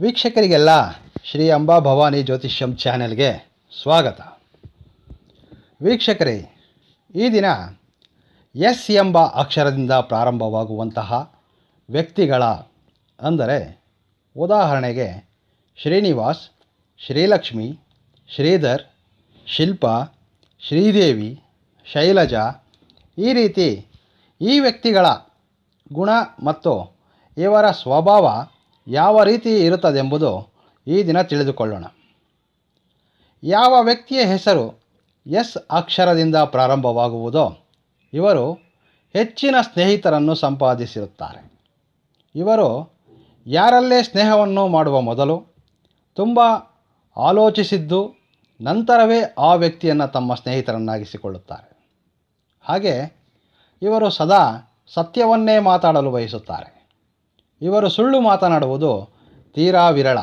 ವೀಕ್ಷಕರಿಗೆಲ್ಲ ಶ್ರೀ ಅಂಬಾ ಭವಾನಿ ಜ್ಯೋತಿಷ್ಯಂ ಚಾನೆಲ್ಗೆ ಸ್ವಾಗತ. ವೀಕ್ಷಕರೇ, ಈ ದಿನ ಎಸ್ ಎಂಬ ಅಕ್ಷರದಿಂದ ಪ್ರಾರಂಭವಾಗುವಂತಹ ವ್ಯಕ್ತಿಗಳ ಅಂದರೆ ಉದಾಹರಣೆಗೆ ಶ್ರೀನಿವಾಸ್, ಶ್ರೀಲಕ್ಷ್ಮಿ, ಶ್ರೀಧರ್, ಶಿಲ್ಪಾ, ಶ್ರೀದೇವಿ, ಶೈಲಜಾ ಈ ರೀತಿ ಈ ವ್ಯಕ್ತಿಗಳ ಗುಣ ಮತ್ತು ಇವರ ಸ್ವಭಾವ ಯಾವ ರೀತಿ ಇರುತ್ತದೆಂಬುದು ಈ ದಿನ ತಿಳಿದುಕೊಳ್ಳೋಣ. ಯಾವ ವ್ಯಕ್ತಿಯ ಹೆಸರು ಎಸ್ ಅಕ್ಷರದಿಂದ ಪ್ರಾರಂಭವಾಗುವುದೋ ಇವರು ಹೆಚ್ಚಿನ ಸ್ನೇಹಿತರನ್ನು ಸಂಪಾದಿಸಿರುತ್ತಾರೆ. ಇವರು ಯಾರಲ್ಲೇ ಸ್ನೇಹವನ್ನು ಮಾಡುವ ಮೊದಲು ತುಂಬ ಆಲೋಚಿಸಿದ್ದು ನಂತರವೇ ಆ ವ್ಯಕ್ತಿಯನ್ನು ತಮ್ಮ ಸ್ನೇಹಿತರನ್ನಾಗಿಸಿಕೊಳ್ಳುತ್ತಾರೆ. ಹಾಗೆ ಇವರು ಸದಾ ಸತ್ಯವನ್ನೇ ಮಾತಾಡಲು ಬಯಸುತ್ತಾರೆ. ಇವರು ಸುಳ್ಳು ಮಾತನಾಡುವುದು ತೀರಾ ವಿರಳ.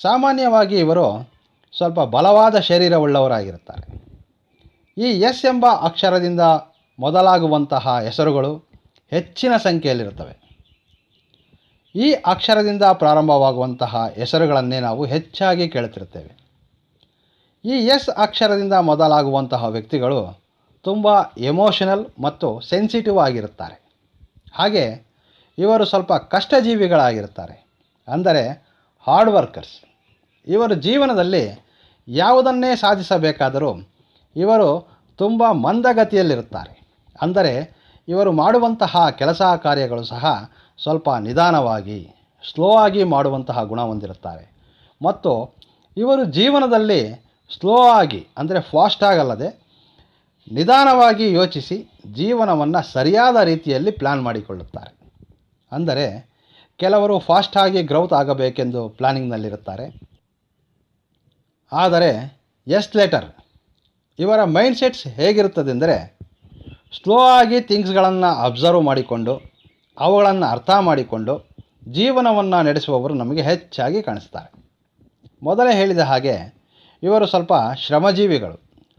ಸಾಮಾನ್ಯವಾಗಿ ಇವರು ಸ್ವಲ್ಪ ಬಲವಾದ ಶರೀರವುಳ್ಳವರಾಗಿರುತ್ತಾರೆ. ಈ ಎಸ್ ಎಂಬ ಅಕ್ಷರದಿಂದ ಮೊದಲಾಗುವಂತಹ ಹೆಸರುಗಳು ಹೆಚ್ಚಿನ ಸಂಖ್ಯೆಯಲ್ಲಿರುತ್ತವೆ. ಈ ಅಕ್ಷರದಿಂದ ಪ್ರಾರಂಭವಾಗುವಂತಹ ಹೆಸರುಗಳನ್ನೇ ನಾವು ಹೆಚ್ಚಾಗಿ ಕೇಳುತ್ತಿರುತ್ತೇವೆ. ಈ ಎಸ್ ಅಕ್ಷರದಿಂದ ಮೊದಲಾಗುವಂತಹ ವ್ಯಕ್ತಿಗಳು ತುಂಬ ಎಮೋಷನಲ್ ಮತ್ತು ಸೆನ್ಸಿಟಿವ್ ಆಗಿರುತ್ತಾರೆ. ಹಾಗೆ ಇವರು ಸ್ವಲ್ಪ ಕಷ್ಟಜೀವಿಗಳಾಗಿರುತ್ತಾರೆ. ಅಂದರೆ ಹಾರ್ಡ್ ವರ್ಕರ್ಸ್ ಇವರು ಜೀವನದಲ್ಲಿ ಯಾವುದನ್ನೇ ಸಾಧಿಸಬೇಕಾದರೂ ಇವರು ತುಂಬ ಮಂದಗತಿಯಲ್ಲಿರುತ್ತಾರೆ. ಅಂದರೆ ಇವರು ಮಾಡುವಂತಹ ಕೆಲಸ ಕಾರ್ಯಗಳು ಸಹ ಸ್ವಲ್ಪ ನಿಧಾನವಾಗಿ ಸ್ಲೋ ಆಗಿ ಮಾಡುವಂತಹ ಗುಣ ಹೊಂದಿರುತ್ತಾರೆ. ಮತ್ತು ಇವರು ಜೀವನದಲ್ಲಿ ಸ್ಲೋ ಆಗಿ, ಅಂದರೆ ಫಾಸ್ಟ್ ಆಗಲ್ಲದೆ ನಿಧಾನವಾಗಿ ಯೋಚಿಸಿ ಜೀವನವನ್ನು ಸರಿಯಾದ ರೀತಿಯಲ್ಲಿ ಪ್ಲ್ಯಾನ್ ಮಾಡಿಕೊಳ್ಳುತ್ತಾರೆ. ಅಂದರೆ ಕೆಲವರು ಫಾಸ್ಟಾಗಿ ಗ್ರೌತ್ ಆಗಬೇಕೆಂದು ಪ್ಲ್ಯಾನಿಂಗ್ನಲ್ಲಿರುತ್ತಾರೆ ಆದರೆ ಎಸ್ ಲೆಟರ್ ಇವರ ಮೈಂಡ್ ಸೆಟ್ಸ್ ಹೇಗಿರುತ್ತದೆಂದರೆ ಸ್ಲೋ ಆಗಿ ಥಿಂಗ್ಸ್ಗಳನ್ನು ಅಬ್ಸರ್ವ್ ಮಾಡಿಕೊಂಡು ಅವುಗಳನ್ನು ಅರ್ಥ ಮಾಡಿಕೊಂಡು ಜೀವನವನ್ನು ನಡೆಸುವವರು ನಮಗೆ ಹೆಚ್ಚಾಗಿ ಕಾಣಿಸ್ತಾರೆ. ಮೊದಲೇ ಹೇಳಿದ ಹಾಗೆ ಇವರು ಸ್ವಲ್ಪ ಶ್ರಮಜೀವಿಗಳು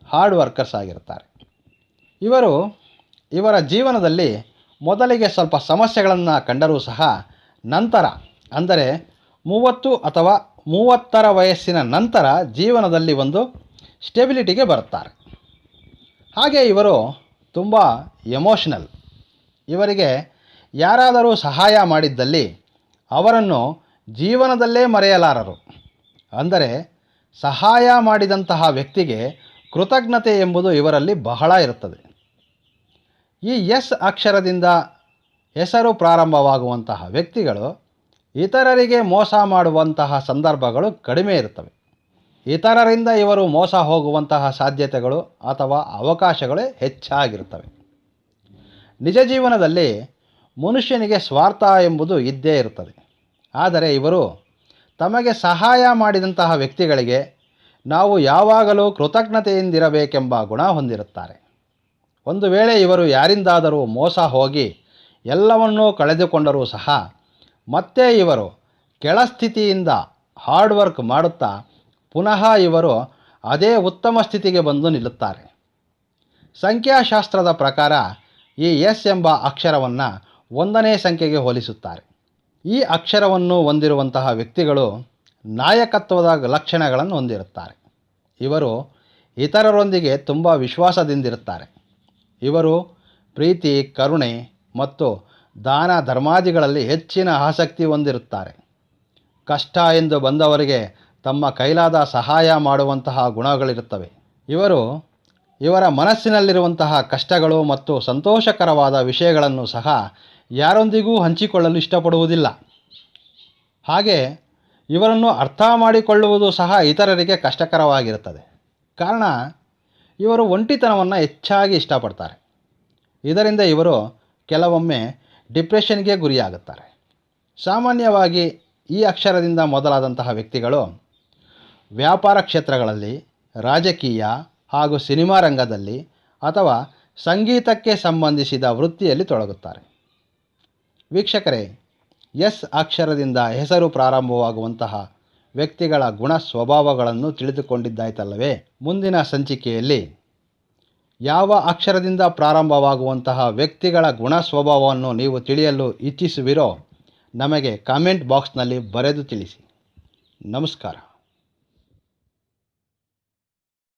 ಹಾರ್ಡ್ ವರ್ಕರ್ಸ್ ಆಗಿರುತ್ತಾರೆ. ಇವರು ಇವರ ಜೀವನದಲ್ಲಿ ಮೊದಲಿಗೆ ಸ್ವಲ್ಪ ಸಮಸ್ಯೆಗಳನ್ನು ಕಂಡರೂ ಸಹ ನಂತರ, ಅಂದರೆ ಮೂವತ್ತು ಅಥವಾ ಮೂವತ್ತರ ವಯಸ್ಸಿನ ನಂತರ ಜೀವನದಲ್ಲಿ ಒಂದು ಸ್ಟೆಬಿಲಿಟಿಗೆ ಬರುತ್ತಾರೆ. ಹಾಗೆ ಇವರು ತುಂಬ ಎಮೋಷನಲ್. ಇವರಿಗೆ ಯಾರಾದರೂ ಸಹಾಯ ಮಾಡಿದ್ದಲ್ಲಿ ಅವರನ್ನು ಜೀವನದಲ್ಲೇ ಮರೆಯಲಾರರು. ಅಂದರೆ ಸಹಾಯ ಮಾಡಿದಂತಹ ವ್ಯಕ್ತಿಗೆ ಕೃತಜ್ಞತೆ ಎಂಬುದು ಇವರಲ್ಲಿ ಬಹಳ ಇರುತ್ತದೆ. ಈ ಎಸ್ ಅಕ್ಷರದಿಂದ ಹೆಸರು ಪ್ರಾರಂಭವಾಗುವಂತಹ ವ್ಯಕ್ತಿಗಳು ಇತರರಿಗೆ ಮೋಸ ಮಾಡುವಂತಹ ಸಂದರ್ಭಗಳು ಕಡಿಮೆ ಇರುತ್ತವೆ. ಇತರರಿಂದ ಇವರು ಮೋಸ ಹೋಗುವಂತಹ ಸಾಧ್ಯತೆಗಳು ಅಥವಾ ಅವಕಾಶಗಳೇ ಹೆಚ್ಚಾಗಿರುತ್ತವೆ. ನಿಜ ಜೀವನದಲ್ಲಿ ಮನುಷ್ಯನಿಗೆ ಸ್ವಾರ್ಥ ಎಂಬುದು ಇದ್ದೇ ಇರುತ್ತದೆ. ಆದರೆ ಇವರು ತಮಗೆ ಸಹಾಯ ಮಾಡಿದಂತಹ ವ್ಯಕ್ತಿಗಳಿಗೆ ನಾವು ಯಾವಾಗಲೂ ಕೃತಜ್ಞತೆಯಿಂದಿರಬೇಕೆಂಬ ಗುಣ ಹೊಂದಿರುತ್ತಾರೆ. ಒಂದು ವೇಳೆ ಇವರು ಯಾರಿಂದಾದರೂ ಮೋಸ ಹೋಗಿ ಎಲ್ಲವನ್ನೂ ಕಳೆದುಕೊಂಡರೂ ಸಹ ಮತ್ತೆ ಇವರು ಕೆಳಸ್ಥಿತಿಯಿಂದ ಹಾರ್ಡ್ ವರ್ಕ್ ಮಾಡುತ್ತಾ ಪುನಃ ಇವರು ಅದೇ ಉತ್ತಮ ಸ್ಥಿತಿಗೆ ಬಂದು ನಿಲ್ಲುತ್ತಾರೆ. ಸಂಖ್ಯಾಶಾಸ್ತ್ರದ ಪ್ರಕಾರ ಈ ಎಸ್ ಎಂಬ ಅಕ್ಷರವನ್ನು ಒಂದನೇ ಸಂಖ್ಯೆಗೆ ಹೋಲಿಸುತ್ತಾರೆ. ಈ ಅಕ್ಷರವನ್ನು ಹೊಂದಿರುವಂತಹ ವ್ಯಕ್ತಿಗಳು ನಾಯಕತ್ವದ ಲಕ್ಷಣಗಳನ್ನು ಹೊಂದಿರುತ್ತಾರೆ. ಇವರು ಇತರರೊಂದಿಗೆ ತುಂಬ ವಿಶ್ವಾಸದಿಂದಿರುತ್ತಾರೆ. ಇವರು ಪ್ರೀತಿ, ಕರುಣೆ ಮತ್ತು ದಾನ ಧರ್ಮಾದಿಗಳಲ್ಲಿ ಹೆಚ್ಚಿನ ಆಸಕ್ತಿ ಹೊಂದಿರುತ್ತಾರೆ. ಕಷ್ಟ ಎಂದು ಬಂದವರಿಗೆ ತಮ್ಮ ಕೈಲಾದ ಸಹಾಯ ಮಾಡುವಂತಹ ಗುಣಗಳಿರುತ್ತವೆ. ಇವರು ಇವರ ಮನಸ್ಸಿನಲ್ಲಿರುವಂತಹ ಕಷ್ಟಗಳು ಮತ್ತು ಸಂತೋಷಕರವಾದ ವಿಷಯಗಳನ್ನು ಸಹ ಯಾರೊಂದಿಗೂ ಹಂಚಿಕೊಳ್ಳಲು ಇಷ್ಟಪಡುವುದಿಲ್ಲ. ಹಾಗೆ ಇವರನ್ನು ಅರ್ಥ ಮಾಡಿಕೊಳ್ಳುವುದು ಸಹ ಇತರರಿಗೆ ಕಷ್ಟಕರವಾಗಿರುತ್ತದೆ. ಕಾರಣ ಇವರು ಒಂಟಿತನವನ್ನು ಹೆಚ್ಚಾಗಿ ಇಷ್ಟಪಡ್ತಾರೆ. ಇದರಿಂದ ಇವರು ಕೆಲವೊಮ್ಮೆ ಡಿಪ್ರೆಷನ್ಗೆ ಗುರಿಯಾಗುತ್ತಾರೆ. ಸಾಮಾನ್ಯವಾಗಿ ಈ ಅಕ್ಷರದಿಂದ ಮೊದಲಾದಂತಹ ವ್ಯಕ್ತಿಗಳು ವ್ಯಾಪಾರ ಕ್ಷೇತ್ರಗಳಲ್ಲಿ, ರಾಜಕೀಯ ಹಾಗೂ ಸಿನಿಮಾ ರಂಗದಲ್ಲಿ ಅಥವಾ ಸಂಗೀತಕ್ಕೆ ಸಂಬಂಧಿಸಿದ ವೃತ್ತಿಯಲ್ಲಿ ತೊಡಗುತ್ತಾರೆ. ವೀಕ್ಷಕರೇ, ಎಸ್ ಅಕ್ಷರದಿಂದ ಹೆಸರು ಪ್ರಾರಂಭವಾಗುವಂತಹ ವ್ಯಕ್ತಿಗಳ ಗುಣ ಸ್ವಭಾವಗಳನ್ನು ತಿಳಿದುಕೊಂಡಿದ್ದಾಯ್ತಲ್ಲವೇ? ಮುಂದಿನ ಸಂಚಿಕೆಯಲ್ಲಿ ಯಾವ ಅಕ್ಷರದಿಂದ ಪ್ರಾರಂಭವಾಗುವಂತಹ ವ್ಯಕ್ತಿಗಳ ಗುಣ ಸ್ವಭಾವವನ್ನು ನೀವು ತಿಳಿಯಲು ಇಚ್ಛಿಸುವಿರೋ, ನಮಗೆ ಕಾಮೆಂಟ್ ಬಾಕ್ಸ್ನಲ್ಲಿ ಬರೆದು ತಿಳಿಸಿ. ನಮಸ್ಕಾರ.